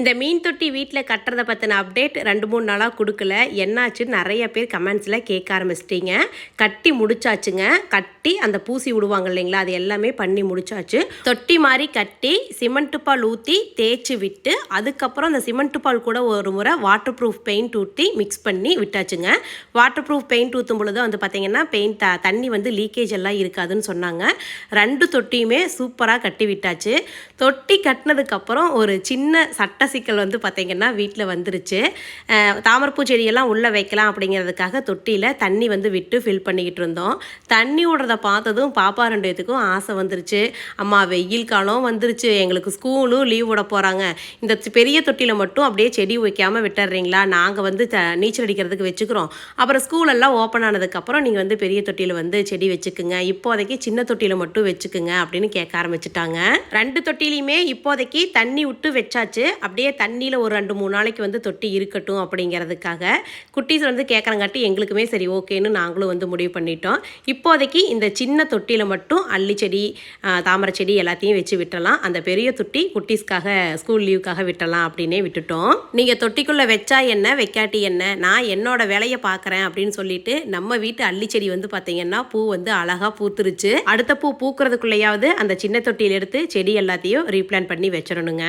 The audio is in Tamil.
இந்த மீன் தொட்டி வீட்டில் கட்டுறத பற்றின அப்டேட் ரெண்டு மூணு நாளாக கொடுக்கல. என்னாச்சுன்னு நிறைய பேர் கமெண்ட்ஸில் கேட்க ஆரம்பிச்சிட்டிங்க. கட்டி முடிச்சாச்சுங்க. கட்டி அந்த பூசி விடுவாங்க இல்லைங்களா? அது எல்லாமே பண்ணி முடிச்சாச்சு. தொட்டி மாதிரி கட்டி சிமெண்ட் பால் ஊற்றி தேய்ச்சி விட்டு அதுக்கப்புறம் அந்த சிமெண்ட் பால் கூட ஒரு முறை வாட்டர் ப்ரூஃப் பெயிண்ட் ஊற்றி மிக்ஸ் பண்ணி விட்டாச்சுங்க. வாட்டர் ப்ரூஃப் பெயிண்ட் ஊற்றும் பொழுது வந்து பார்த்திங்கன்னா பெயிண்ட் த தண்ணி வந்து லீக்கேஜ் எல்லாம் இருக்காதுன்னு சொன்னாங்க. ரெண்டு தொட்டியுமே சூப்பராக கட்டி விட்டாச்சு. தொட்டி கட்டினதுக்கப்புறம் ஒரு சின்ன சட்ட சிக்கல் வந்து பார்த்திங்கன்னா வீட்டில் வந்துருச்சு. தாமரப்பூ செடியெல்லாம் உள்ளே வைக்கலாம் அப்படிங்கிறதுக்காக தொட்டியில் தண்ணி வந்து விட்டு ஃபில் பண்ணிக்கிட்டு இருந்தோம். தண்ணி விடுறத பார்த்ததும் பாப்பா ரெண்டு பேத்துக்கும் ஆசை வந்துருச்சு. அம்மா வெயில் காலம் வந்துருச்சு. எங்களுக்கு ஸ்கூலும் லீவ் விட போகிறாங்க இந்த பெரிய தொட்டியில் மட்டும் அப்படியே செடி வைக்காமல் விட்டுறீங்களா? நாங்கள் வந்து த நீச்சல் அடிக்கிறதுக்கு வச்சுக்கிறோம். அப்புறம் ஸ்கூலெல்லாம் ஓப்பன் ஆனதுக்கப்புறம் நீங்கள் வந்து பெரிய தொட்டியில் வந்து செடி வச்சுக்குங்க. இப்போதைக்கு சின்ன தொட்டியில் மட்டும் வச்சுக்குங்க அப்படின்னு கேட்க ஆரம்பிச்சிட்டாங்க. ரெண்டு தொட்டிலையுமே இப்போதைக்கு தண்ணி விட்டு வச்சாச்சு. அப்படியே தண்ணியில் ஒரு ரெண்டு மூணு நாளைக்கு வந்து தொட்டி இருக்கட்டும் அப்படிங்கிறதுக்காக குட்டீஸ் வந்து கேட்குறங்காட்டி எங்களுக்குமே சரி ஓகேன்னு நாங்களும் வந்து முடிவு பண்ணிட்டோம். இப்போதைக்கு இந்த சின்ன தொட்டியில் மட்டும் அள்ளி செடி தாமரை செடி எல்லாத்தையும் வச்சு விட்டலாம் அந்த பெரிய தொட்டி குட்டீஸ்க்காக ஸ்கூல் லீவுக்காக விட்டலாம் அப்படின்னே விட்டுட்டோம். நீங்கள் தொட்டிக்குள்ளே வச்சா என்ன வைக்காட்டி என்ன நான் என்னோட வேலையை பார்க்குறேன் அப்படின்னு சொல்லிட்டு நம்ம வீட்டு அள்ளி செடி வந்து பார்த்தீங்கன்னா பூ வந்து அழகாக பூத்துருச்சு. அடுத்த பூ பூக்கிறதுக்குள்ளேயாவது அந்த சின்ன தொட்டியில் எடுத்து செடி எல்லாத்தையும் ரீப்ளான் பண்ணி வச்சிடணுங்க.